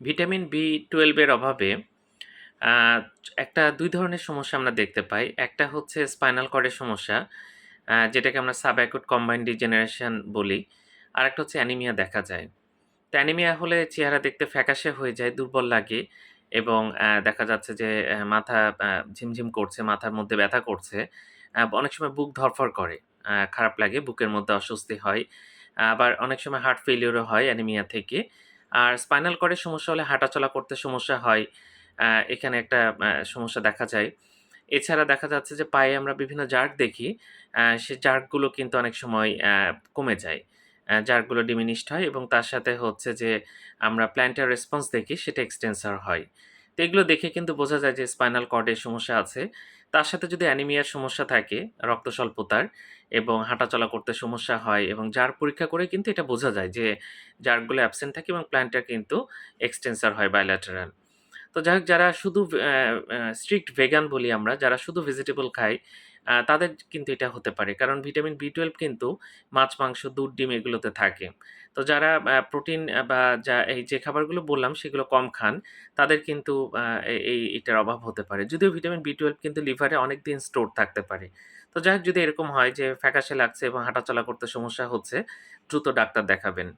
Vitamin B টুয়েলভের অভাবে একটা দুই ধরনের সমস্যা আমরা দেখতে পাই। একটা হচ্ছে স্পাইনাল কর্ডের সমস্যা যেটাকে আমরা সাবঅ্যাকুট কম্বাইন্ড ডিজেনারেশন বলি। আর একটা হচ্ছে অ্যানিমিয়া দেখা যায়। তো অ্যানিমিয়া হলে চেহারা দেখতে ফ্যাকাশে হয়ে যায়, দুর্বল লাগে এবং দেখা যাচ্ছে যে মাথা ঝিমঝিম করছে, মাথার মধ্যে ব্যথা করছে অনেক সময় বুক ধরফর করে খারাপ লাগে, বুকের মধ্যে অস্বস্তি হয়। আবার অনেক সময় হার্ট ফেলিওরও হয় অ্যানিমিয়া থেকে। আর স্পাইনাল কর্ডের সমস্যা হলে হাঁটাচলা করতে সমস্যা হয় এখানে একটা সমস্যা দেখা যায়। এছাড়া দেখা যাচ্ছে যে পায়ে আমরা বিভিন্ন জার্ক দেখি সে জার্কগুলো কিন্তু অনেক সময় কমে যায়। জার্কগুলো ডিমিনিশড হয় এবং তার সাথে হচ্ছে যে আমরা প্ল্যান্টার রেসপন্স দেখি, সেটা এক্সটেন্সার হয়। তো এগুলো দেখে কিন্তু বোঝা যায় যে স্পাইনাল কর্ডের সমস্যা আছে। তার সাথে যদি অ্যানিমিয়ার সমস্যা থাকে রক্ত স্বল্পতার এবং হাঁটাচলা করতে সমস্যা হয় এবং যার পরীক্ষা করে কিন্তু এটা বোঝা যায় যে যারগুলো অ্যাবসেন্ট থাকে এবং প্ল্যান্টার কিন্তু এক্সটেন্সার হয় বায়োল্যাটারাল তো যাই হোক, যারা শুধু স্ট্রিক্ট ভেগান বলি আমরা, যারা শুধু ভেজিটেবল খায় তাদের কিন্তু এটা হতে পারে। কারণ ভিটামিন বি টুয়েলভ কিন্তু মাছ, মাংস, দুধ, ডিম এগুলোতে থাকে। তো যারা প্রোটিন বা যা, এই যে খাবারগুলো বললাম, সেগুলো কম খান, তাদের কিন্তু এই, এটার অভাব হতে পারে। যদিও ভিটামিন বি টুয়েলভ কিন্তু লিভারে অনেক দিন স্টোর থাকতে পারে। তো যাই হোক, যদি এরকম হয় যে ফ্যাকাশে লাগছে এবং হাঁটাচলা করতে সমস্যা হচ্ছে, দ্রুত ডাক্তার দেখাবেন।